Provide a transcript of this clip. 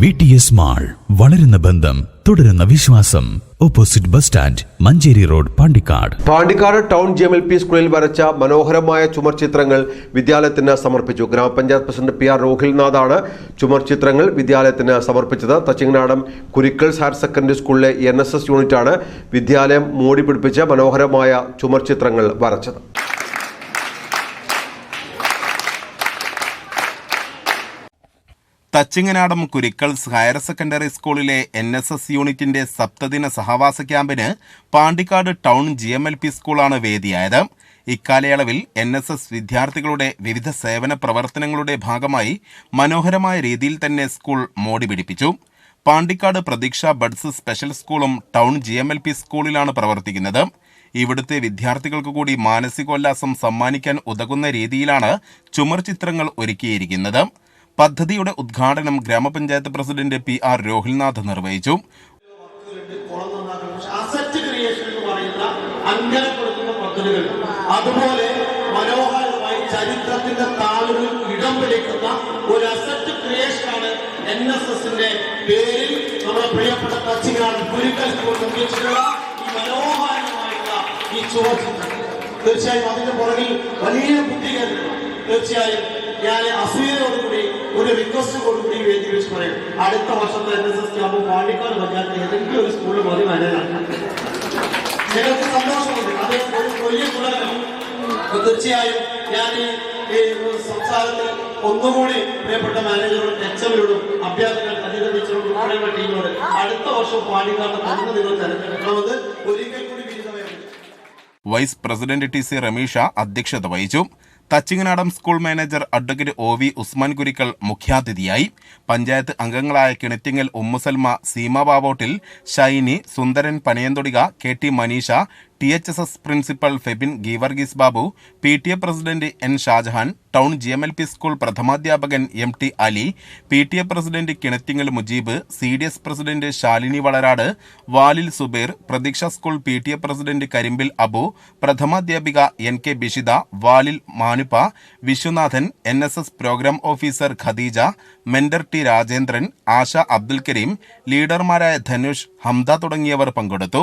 V T S mall വളരുന്ന ബന്ധം തുടരുന്ന വിശ്വാസം. Opposite bus stand Manjeri road Pandikkad. Pandikkad town G M L P സ്കൂളിൽ വരച്ച മനോഹരമായ ചുമർ ചിത്രങ്ങൾ വിദ്യാലയത്തിന് സമർപ്പിച്ചു. ഗ്രാമപഞ്ചായത്ത് പ്രസിഡന്റ് പി ആർ രോഹിൽനാഥാണ് ചുമർ ചിത്രങ്ങൾ വിദ്യാലയത്തിന് സമർപ്പിച്ചത്. തച്ചിങ്ങനാടം കുരിക്കൽസ് ഹയർ സെക്കൻഡറി സ്കൂളിലെ എൻ എസ് എസ് യൂണിറ്റാണ് വിദ്യാലയം മോടി പിടിപ്പിച്ച മനോഹരമായ ചുമർ ചിത്രങ്ങൾ വരച്ചത്. തച്ചിങ്ങനാടം കുരിക്കൾസ് ഹയർ സെക്കൻഡറി സ്കൂളിലെ എൻ എസ് എസ് യൂണിറ്റിന്റെ സപ്തദിന സഹവാസ ക്യാമ്പിന് Pandikkad town G M L P സ്കൂളാണ് വേദിയായത്. ഇക്കാലയളവിൽ എൻ എസ് എസ് വിദ്യാർത്ഥികളുടെ വിവിധ സേവന പ്രവർത്തനങ്ങളുടെ ഭാഗമായി മനോഹരമായ രീതിയിൽ തന്നെ സ്കൂൾ മോടി പിടിപ്പിച്ചു. പാണ്ടിക്കാട് പ്രതീക്ഷ ബഡ്സ് സ്പെഷ്യൽ സ്കൂളും town G M L P സ്കൂളിലാണ് പ്രവർത്തിക്കുന്നത്. ഇവിടുത്തെ വിദ്യാർത്ഥികൾക്ക് കൂടി മാനസികോല്ലാസം സമ്മാനിക്കാൻ ഉതകുന്ന രീതിയിലാണ് ചുമർ ചിത്രങ്ങൾ ഒരുക്കിയിരിക്കുന്നത്. പദ്ധതിയുടെ ഉദ്ഘാടനം ഗ്രാമപഞ്ചായത്ത് പ്രസിഡന്റ് പി ആർ രോഹിൽനാഥ് നിർവഹിച്ചു. ക്രിയേഷൻ അതുപോലെ മനോഹരമായി ചരിത്രത്തിന്റെ താളുകളിൽ ഇടം പിടിക്കുന്ന ഒരു അസറ്റ് ക്രിയേഷനാണ് എൻ എസ് എസിന്റെ പേരിൽ നമ്മുടെ പ്രിയപ്പെട്ട തച്ചിങ്ങാട് ഗുരുക്കൾ നിർമ്മിച്ചിട്ടുള്ള ഈ മനോഹരമായിട്ടുള്ള ഈ ചുവചിത്രം തീർച്ചയായും അതിന്റെ പുറകിൽ വലിയ ബുദ്ധികേന്ദ്രം തീർച്ചയായും ഞാൻ അസൂയയോടുകൂടി ഒരു റിക്വസ്റ്റ് കൂടി വേദി വെച്ച് പറയും. അടുത്ത വർഷത്തെ N S S camp Pandikkad panchayat ഏതെങ്കിലും ഒരു സ്കൂളിൽ മതി വരാനാണ് ഞങ്ങൾക്ക് സന്തോഷമുണ്ട്. അത് ഒരു വലിയ ഗുണകരം തീർച്ചയായും ഞാൻ ഈ ഈ സംസാരത്തിൽ ഒന്നുകൂടി പ്രിയപ്പെട്ട മാനേജറോടും എച്ച് എമ്മിനോടും അഭ്യർത്ഥികൾ അധിക ടീച്ചറോടും ടീമിനോട് അടുത്ത വർഷം പാണ്ടിക്കാട് തന്നെ നിങ്ങൾ തെരഞ്ഞെടുക്കണമെന്ന് ഒരിക്കൽ കൂടി വിരുദ്ധമായിരുന്നു vice president T C Rameesha അധ്യക്ഷത വഹിച്ചു. Thachinganadam school manager advocate O V Usman Kurikkal മുഖ്യാതിഥിയായി. പഞ്ചായത്ത് അംഗങ്ങളായ Kinattingal Ummusalma Seema Bavottil Shiny Sundaran Panayanthodika K T Maneesha T H S S principal Febin Geevarghese Babu P T A president N Shajahan town G M L P school പ്രഥമാധ്യാപകൻ M T Ali P T A president Kinattingal Mujeeb C D S president Shalini Valarad Valil Zubair Pratheeksha school P T A president Karimbil Abu പ്രഥമാധ്യാപിക N K Bishitha Valil Manuppa Viswanathan N S S programme officer Khadeeja mentor T Rajendran Asha Abdul Kareem ലീഡർമാരായ Dhanush Hamda തുടങ്ങിയവർ പങ്കെടുത്തു.